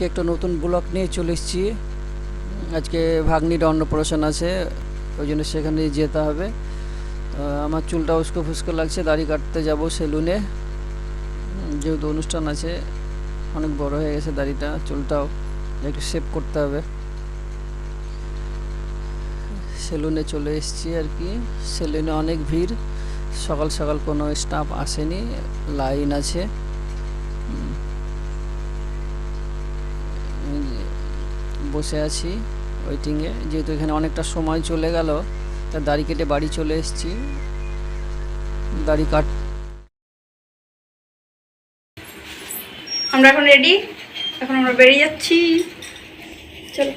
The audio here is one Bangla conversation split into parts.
আজকে একটা নতুন ব্লক নিয়ে চলে এসেছি। আজকে ভাগ্নির অন্নপ্রাশন আছে, ওই জন্য সেখানে যেতে হবে। আমার চুলটা উস্কো ফুস্কো লাগছে, দাড়ি কাটতে যাব সেলুনে। যেহেতু অনুষ্ঠান আছে, অনেক বড় হয়ে গেছে দাড়িটা, চুলটাও একটু সেভ করতে হবে। সেলুনে চলে এসেছি আর কি। সেলুনে অনেক ভিড়, সকাল সকাল কোনো স্টাফ আসেনি, লাইন আছে হুম। এই যে বসে আছি ওয়েটিংয়ে যেহেতু এখানে অনেকটা সময় চলে গেল, তা দাড়ি কেটে বাড়ি চলে এসেছি। দাড়ি কাট আমরা এখন রেডি এখন আমরা বেরিয়ে যাচ্ছি। চলো।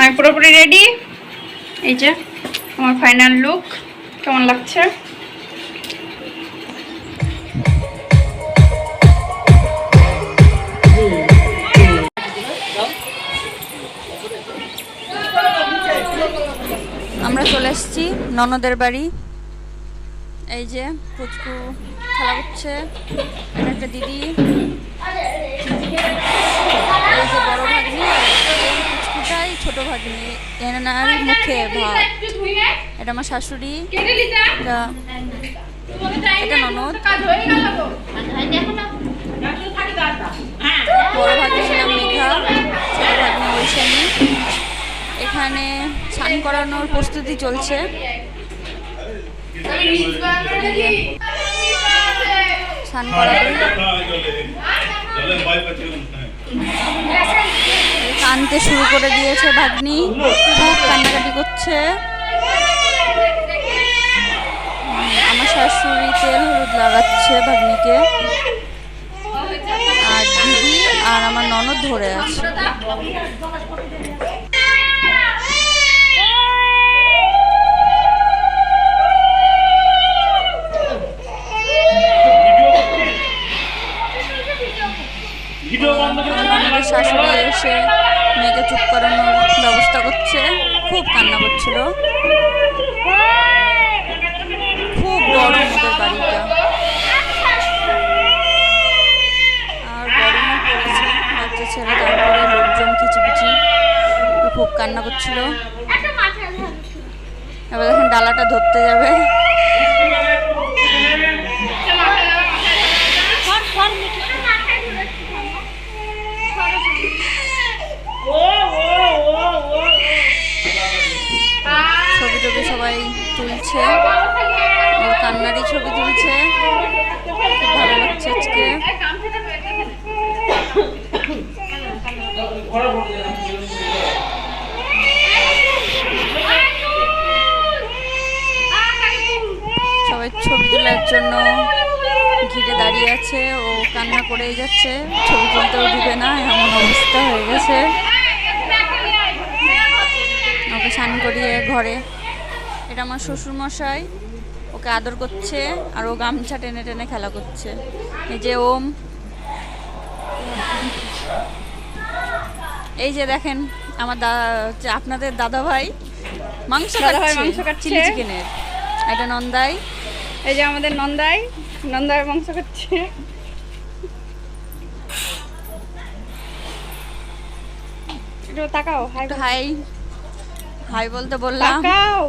আমি পুরোপুরি রেডি এই যে, আমার ফাইনাল লুক কেমন লাগছে? ননদের বাড়ি। এই যে পুচকু খেলা এটা একটা দিদি। এই যে বড় ভাগ্নি এই পুচকুটাই ছোট ভাগ্নি। এনার মুখে ভাত এটা আমার শাশুড়ি। এটা ননদ। বড় ভাগ্নির নাম মেঘা। ছোট ভাগ্নি ঐশানী এখানে স্নান করানোর প্রস্তুতি চলছে। স্নান কানতে শুরু করে দিয়েছে ভাগ্নি। খুব কান্নাকাটি করছে। আমার শাশুড়ি তেল হলুদ লাগাচ্ছে ভাগ্নিকে। আর দিদি আর আমার ননদ ধরে আছে। ননদের শাশুড়ি এসে মেয়েকে চুপ করানোর ব্যবস্থা করছে। খুব কান্না করছিল। খুব বড় ওদের বাড়িটা। আর গরমও পড়েছে বাচ্চা ছেলে তারপরে লোকজন কিচিপিচি খুব কান্না করছিল। এবার এখন ডালাটা ধরতে যাবে। সবাই তুলছে ওর কান্নারই ছবি তুলছে। খুব ভালো লাগছে আজকে। সবাই ছবি তোলার জন্য ঘিরে দাঁড়িয়ে আছে, ও কান্না করেই যাচ্ছে। ছবি তুলতেও দিবে না, এমন অবস্থা হয়ে গেছে। ওকে স্নান করিয়ে ঘরে এটা আমার শ্বশুর মশাই ওকে আদর করছে আর ও গামছা টেনে টেনে খেলা করছে। এই যে ওম। এই যে দেখেন আমার দাদা আপনাদের দাদা ভাই মাংস কাটছে মাংস কাটছে। চিকেনের। এটা নন্দাই। এই যে আমাদের নন্দাই নন্দাই মাংস একটু তাকাও হাই হাই হাই বলতে বললাম। তাকাও।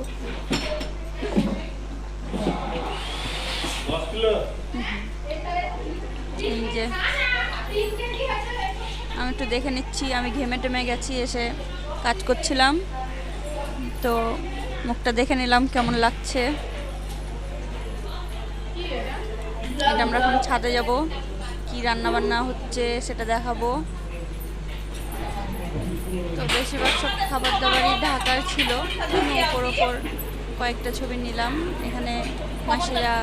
যে, আমি একটু দেখে নিচ্ছি, আমি ঘেমে টেমে গেছি, এসে কাজ করছিলাম। তো মুখটা দেখে নিলাম কেমন লাগছে। এটা আমরা এখন ছাদে যাব, কি রান্না বান্না হচ্ছে সেটা দেখাবো। তো বেশিরভাগ সব খাবার দাবারই ঢাকার ছিল ওপর ওপর কয়েকটা ছবি নিলাম। এখানে মাসিরা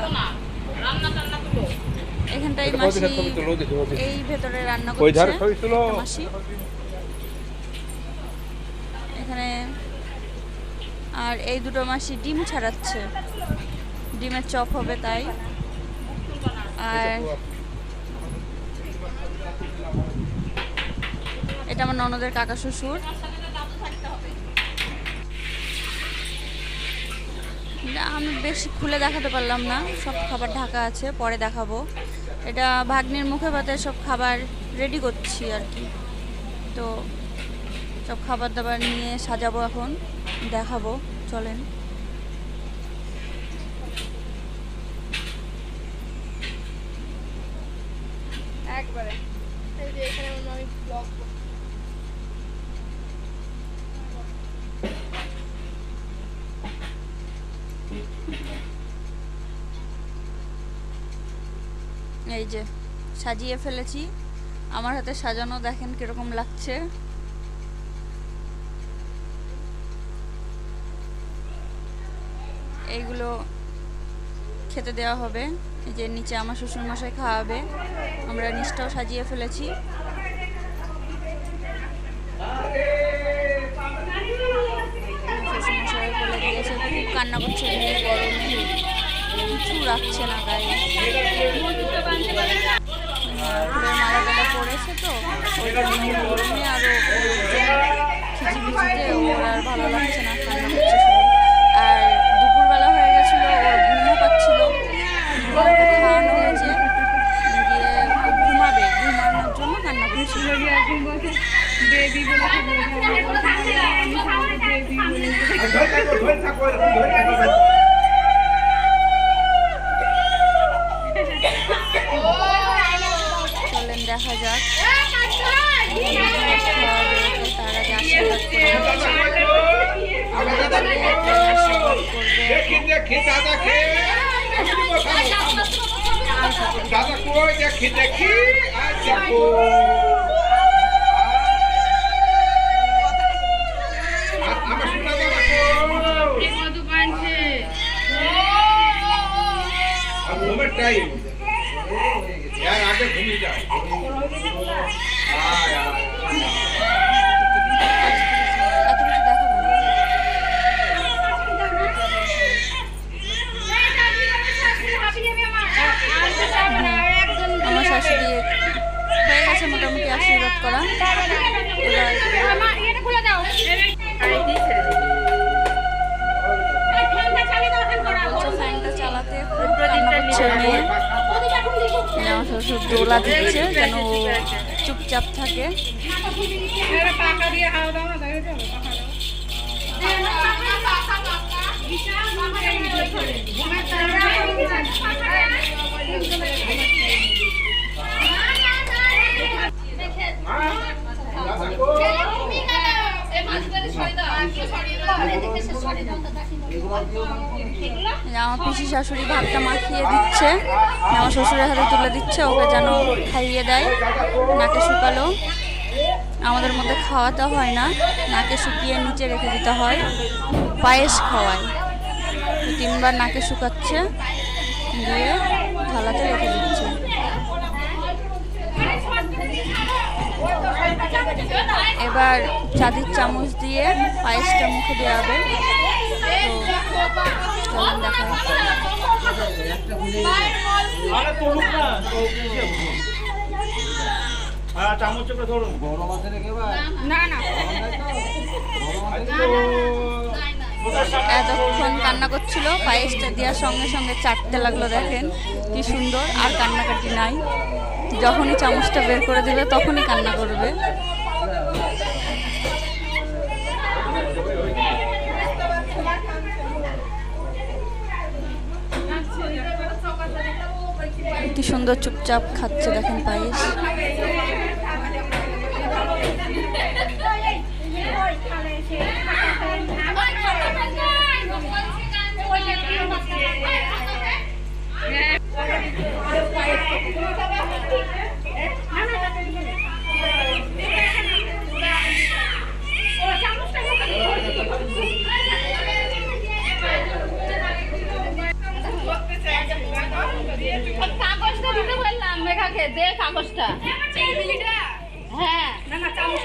এখানটাই মাসি এই ভেতরে রান্না করছে মাসি। এখানে আর এই দুটো মাসি ডিম ছাড়াচ্ছে। ডিমের চপ হবে তাই। আর এটা আমার ননদের কাকা শ্বশুর। আমি বেশি খুলে দেখাতে পারলাম না। সব খাবার ঢাকা আছে, পরে দেখাবো। এটা ভাগ্নির মুখে ভাতের সব খাবার রেডি করছি আর কি। তো সব খাবার দাবার নিয়ে সাজাবো এখন, দেখাবো, চলেন। একবারে। এই যে এখানে আমি ব্লগ এই যে, সাজিয়ে ফেলেছি। আমার হাতে সাজানো দেখেন কীরকম লাগছে। এইগুলো খেতে দেওয়া হবে। এই যে নিচে আমার শ্বশুর মশাই খাওয়াবে। আমরা নিচটাও সাজিয়ে ফেলেছি। শ্বশুরমশাই বলে দিয়েছে, খুব কান্না করছে। গরমে। কিছু রাখছে না গায়ে। ফুলের মালাটা পড়েছে তো। ওই গরমে আরও দাদা কই দেখি দেখি। আর দেখো আমার শোনা আমার দোলা দিচ্ছে যেন চুপচাপ থাকে। পাকা দিয়ে হাওয়া দাও। আমার পিসি শাশুড়ি ভাতটা মাখিয়ে দিচ্ছে আমার শ্বশুরের হাতে তুলে দিচ্ছে, ওকে যেন খাইয়ে দেয়, নাকে শুকালো। আমাদের মধ্যে খাওয়াতে হয় না, নাকে শুকিয়ে নিচে রেখে দিতে হয়। পায়েস খাওয়ায়। তিনবার নাকে শুকাচ্ছে, দিয়ে থালাতে রেখে দিচ্ছে। এবার চাঁদির চামচ দিয়ে পায়েসটা মুখে দেওয়া হবে এতক্ষণ কান্না করছিল, পায়েসটা দেওয়ার সঙ্গে সঙ্গে চাটতে লাগল দেখেন, কি সুন্দর, আর কান্নাকাটি নাই। যখনই চামচটা বের করে দেবে তখনই কান্না করবে। কি সুন্দর চুপচাপ খাচ্ছে দেখেন পায়েস।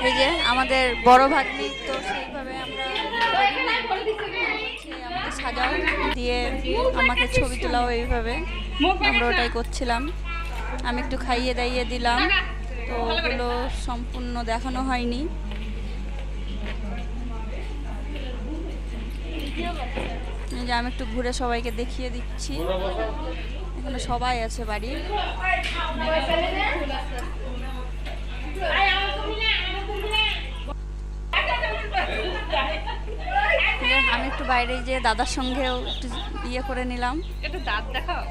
এই যে আমাদের বড় ভাগ্নি তো সেইভাবে আমরা সাজাও দিয়ে আমাকে ছবি তোলাও এইভাবে। আমরা ওটাই করছিলাম। আমি একটু খাইয়ে দাইয়ে দিলাম। তো ওগুলো সম্পূর্ণ দেখানো হয়নি। যে আমি একটু ঘুরে সবাইকে দেখিয়ে দিচ্ছি। এখানে সবাই আছে বাড়ি। আমি একটু বাইরে যে দাদার সঙ্গেও একটু ইয়ে করে নিলাম। একটু দাঁত দেখাও।